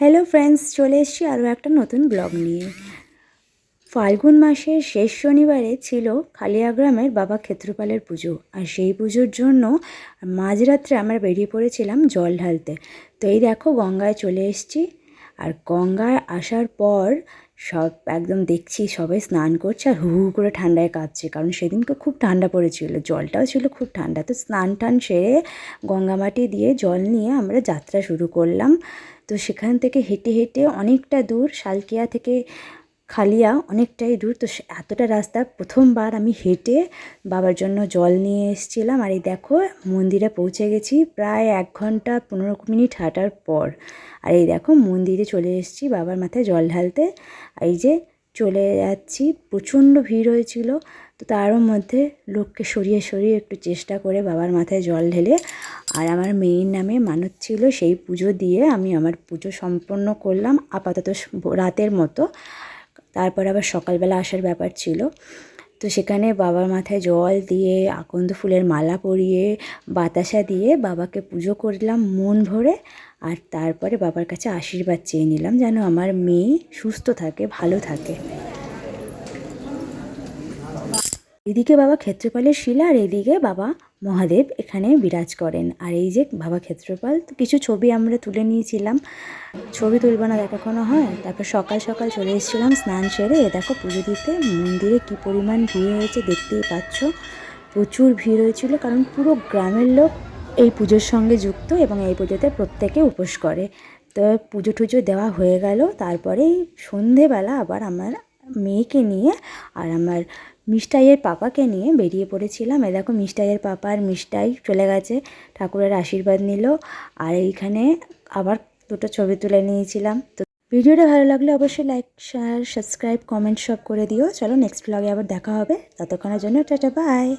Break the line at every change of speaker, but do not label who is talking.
Hello friends চলে এসছি আরও একটা নতুন ব্লগ নিয়ে। ফাল্গুন মাসের শেষ শনিবারে ছিল খালিয়া গ্রামের বাবা ক্ষেত্রপালের পুজো। আর সেই পুজোর জন্য মাঝরাত্রে আমরা বেরিয়ে পড়েছিলাম জল ঢালতে। তো এই দেখো গঙ্গায় চলে এসছি। আর গঙ্গায় আসার পর সব একদম দেখছি, সবাই স্নান করছে আর হু হু করে ঠান্ডায় কাঁপছে কারণ সেদিনকে খুব ঠান্ডা পড়েছিল, জলটাও ছিল খুব ঠান্ডা। তো স্নান টান সেরে গঙ্গামাটি দিয়ে জল নিয়ে আমরা যাত্রা শুরু করলাম। তো সেখান থেকে হেঁটে হেঁটে অনেকটা দূর, শালকিয়া থেকে খালিয়া অনেকটাই দূর। তো এতটা রাস্তা প্রথমবার আমি হেঁটে বাবার জন্য জল নিয়ে এসেছিলাম। আর এই দেখো, মন্দিরে পৌঁছে গেছি প্রায় এক ঘণ্টা পনেরো মিনিট হাঁটার পর। আর এই দেখো, মন্দিরে চলে এসেছি বাবার মাথায় জল ঢালতে। এই যে চলে যাচ্ছি, প্রচণ্ড ভিড় হয়েছিল। তো তারও মধ্যে লোককে সরিয়ে সরিয়ে একটু চেষ্টা করে বাবার মাথায় জল ঢেলে। আর আমার মেয়ের নামে মানত ছিল, সেই পুজো দিয়ে আমি আমার পুজো সম্পন্ন করলাম আপাতত রাতের মতো। তারপর আবার সকালবেলা আসার ব্যাপার ছিল। তো সেখানে বাবার মাথায় জল দিয়ে, আকন্দ ফুলের মালা পরিয়ে, বাতাসা দিয়ে বাবাকে পুজো করলাম মন ভরে। আর তারপরে বাবার কাছে আশীর্বাদ চেয়ে নিলাম যেন আমার মেয়ে সুস্থ থাকে, ভালো থাকে। এদিকে বাবা ক্ষেত্রপালের শিলা আর এদিকে বাবা মহাদেব এখানে বিরাজ করেন। আর এই যে বাবা ক্ষেত্রপাল, তো কিছু ছবি আমরা তুলে নিয়েছিলাম। ছবি তুলব না দেখানো হয়। তারপর সকাল সকাল চলে এসেছিলাম স্নান সেরে। দেখো পুজো দিতে, মন্দিরে কি পরিমাণ ভিড় হয়েছে দেখতেই পাচ্ছ। প্রচুর ভিড় হয়েছিল, কারণ পুরো গ্রামের লোক এই পুজোর সঙ্গে যুক্ত এবং এই পুজোতে প্রত্যেকে উপোস করে। তো পুজো টুজো দেওয়া হয়ে গেল। তারপরেই সন্ধেবেলা আবার আমার মেয়েকে নিয়ে আর আমার মিষ্টাইয়ের পাপাকে নিয়ে বেরিয়ে পড়েছিলাম। এ দেখো, মিষ্টাইয়ের পাপা আর মিষ্টাই চলে গেছে। ঠাকুরের আশীর্বাদ নিল। আর এইখানে আবার দুটো ছবি তুলে নিয়েছিলাম। তো ভিডিওটা ভালো লাগলে অবশ্যই লাইক শেয়ার সাবস্ক্রাইব কমেন্ট সব করে দিও। চলো নেক্সট ব্লগে আবার দেখা হবে। ততক্ষণের জন্য টাটা বাই